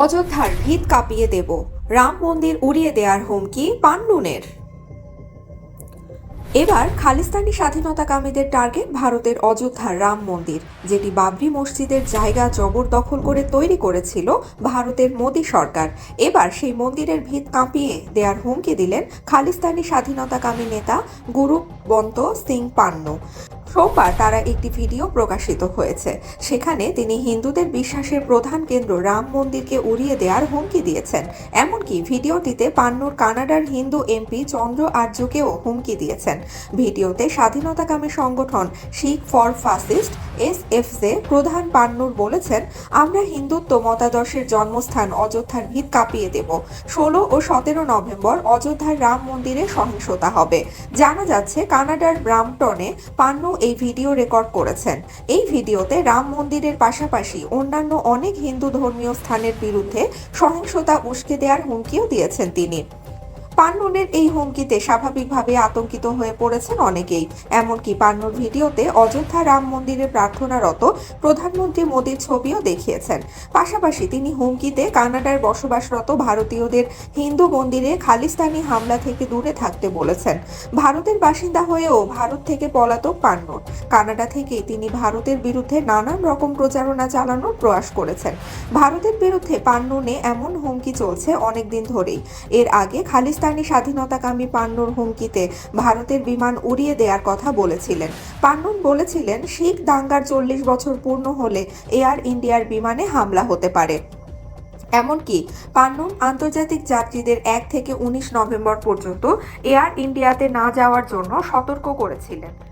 অযোধ্যার ভিত কাঁপিয়ে দেব। রাম মন্দির উড়িয়ে দেওয়ার হুমকি পান্নুনের। এবার খালিস্তানি স্বাধীনতাকামীদের টার্গেট ভারতের অযোধ্যার রাম মন্দির, যেটি বাবরি মসজিদের জায়গা জবরদখল করে তৈরি করেছিল ভারতের মোদী সরকার। এবার সেই মন্দিরের ভিত কাঁপিয়ে দেওয়ার হুমকি দিলেন খালিস্তানি স্বাধীনতাকামী নেতা গুরুবন্ত সিং পান্নু। সোমবার তারা একটি ভিডিও প্রকাশিত হয়েছে। সেখানে তিনি হিন্দুদের বিশ্বাসের প্রধান কেন্দ্র রাম মন্দিরকে উড়িয়ে দেওয়ার হুমকি দিয়েছেন। এমনকি ভিডিওটিতে পান্নুর কানাডার হিন্দু এমপি চন্দ্র আর্যকেও হুমকি দিয়েছেন। ভিডিওতে স্বাধীনতাকামী সংগঠন শিখ ফর ফাসিস্ট, এসএফজে প্রধান পান্নুর বলেছেন, আমরা হিন্দুত্ব মতাদর্শের জন্মস্থান অযোধ্যার ভিত কাঁপিয়ে দেব। ষোলো ও সতেরো নভেম্বর অযোধ্যার রাম মন্দিরে সহিংসতা হবে। জানা যাচ্ছে, কানাডার ব্রামটনে পান্নু এই ভিডিও রেকর্ড করেছেন। এই ভিডিওতে রাম মন্দিরের পাশাপাশি অন্যান্য অনেক হিন্দু ধর্মীয় স্থানের বিরুদ্ধে সহিংসতা উস্কে দেওয়ার হুমকিও দিয়েছেন তিনি। পান্নুনের এই হুমকিতে স্বাভাবিকভাবে আতঙ্কিত হয়ে পড়েছেন অনেকেই। এমনকি পান্নুর ভিডিওতে অযোধ্যা রাম মন্দিরে প্রার্থনারত প্রধানমন্ত্রী মোদীর ছবিও দেখিয়েছেন। পাশাপাশি তিনি হুমকিতে কানাডায় বসবাসরত ভারতীয়দের হিন্দু মন্দিরে খালিস্তানি হামলা থেকে দূরে থাকতে বলেছেন। ভারতের বাসিন্দা হয়েও ভারত থেকে পলাতক পান্নুর। কানাডা থেকে তিনি ভারতের বিরুদ্ধে নানান রকম প্রচারণা চালানোর প্রয়াস করেছেন। ভারতের বিরুদ্ধে পান্নুনে এমন হুমকি চলছে অনেকদিন ধরেই। এর আগে খালিস্তানি স্বাধীনতাকামী পান্নুর হুমকিতে ভারতের বিমান উড়িয়ে দেওয়ার কথা বলেছিলেন। পান্নুন বলেছিলেন, শিখ দাঙ্গার চল্লিশ বছর পূর্ণ হলে এয়ার ইন্ডিয়ার বিমানে হামলা হতে পারে। এমনকি পান্নুন আন্তর্জাতিক যাত্রীদের এক থেকে উনিশ নভেম্বর পর্যন্ত এয়ার ইন্ডিয়াতে না যাওয়ার জন্য সতর্ক করেছিলেন।